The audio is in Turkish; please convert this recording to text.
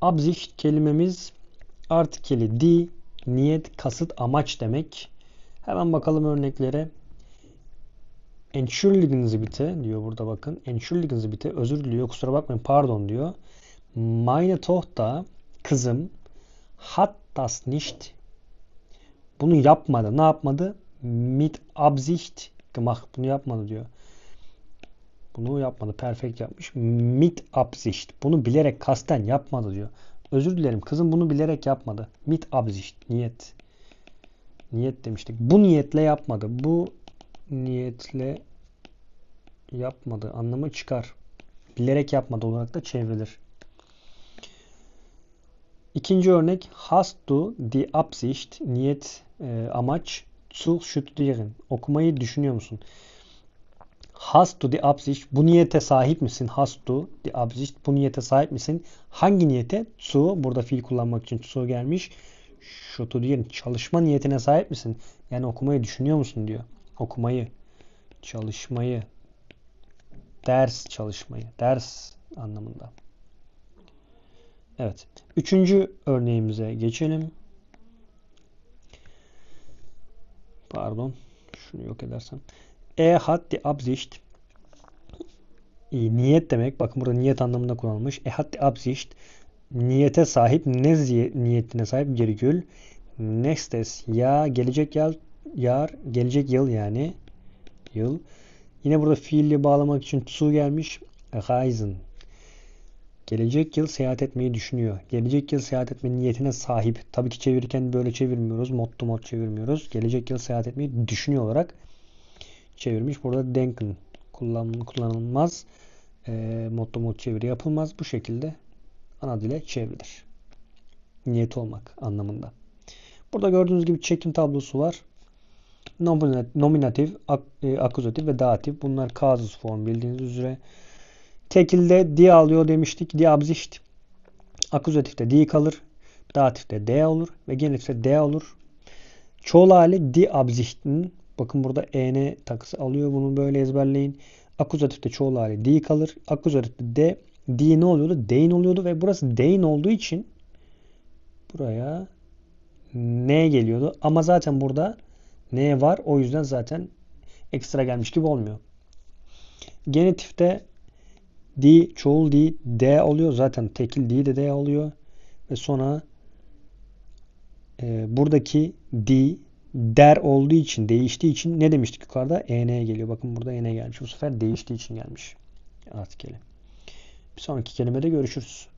Absicht kelimemiz artikeli di, niyet, kasıt, amaç demek. Hemen bakalım örneklere. Entschuldigen Sie bitte diyor burada bakın. Entschuldigen Sie bitte özür diliyor. Kusura bakmayın pardon diyor. Meine Tochter kızım hat das nicht bunu yapmadı. Ne yapmadı? Mit Absicht gemacht. Bunu yapmadı diyor. Bunu yapmadı. Perfect yapmış. Mit Absicht. Bunu bilerek kasten yapmadı diyor. Özür dilerim. Kızım bunu bilerek yapmadı. Mit Absicht. Niyet. Niyet demiştik. Bu niyetle yapmadı. Bu niyetle yapmadı. Anlamı çıkar. Bilerek yapmadı olarak da çevrilir. İkinci örnek hast du die Absicht niyet e, amaç zu studieren okumayı düşünüyor musun? Hast du die Absicht bu niyete sahip misin? Hast du die Absicht bu niyete sahip misin? Hangi niyete? Zu burada fiil kullanmak için zu gelmiş. Studieren çalışma niyetine sahip misin? Yani okumayı düşünüyor musun diyor. Okumayı, çalışmayı, ders çalışmayı, ders anlamında. Evet. Üçüncü örneğimize geçelim. Pardon. Şunu yok edersem. E hat die Absicht niyet demek. Bakın burada niyet anlamında kullanılmış. E hat die Absicht niyete sahip ne niyetine sahip virgül nächstes ya gelecek yıl yar gelecek yıl yani yıl yine burada fiili bağlamak için zu gelmiş reisen Gelecek yıl seyahat etmeyi düşünüyor. Gelecek yıl seyahat etme niyetine sahip. Tabii ki çevirirken böyle çevirmiyoruz. Mod to mod çevirmiyoruz. Gelecek yıl seyahat etmeyi düşünüyor olarak çevirmiş. Burada denken kullan, kullanılmaz. E, mod to mod çeviri yapılmaz. Bu şekilde ana dile çevrilir. Niyet olmak anlamında. Burada gördüğünüz gibi çekim tablosu var. Nominatif, e, akuzatif ve datif. Bunlar kazus form bildiğiniz üzere. Tekilde di alıyor demiştik. Di absicht. Akuzatifte di kalır. Datifte d olur ve genitifte d olur. Çoğul hali di absicht'in bakın burada en takısı alıyor. Bunu böyle ezberleyin. Akuzatifte çoğul hali di kalır. Akuzatifte d di ne oluyordu? Dein oluyordu ve burası dein olduğu için buraya n geliyordu. Ama zaten burada n var. O yüzden zaten ekstra gelmiş gibi olmuyor. Genitifte D çoğul D, D oluyor. Zaten tekil D de D oluyor. Ve sonra e, buradaki D der olduğu için, değiştiği için ne demiştik yukarıda? EN geliyor. Bakın burada EN gelmiş. Bu sefer değiştiği için gelmiş. Artikeli. Bir sonraki kelimede görüşürüz.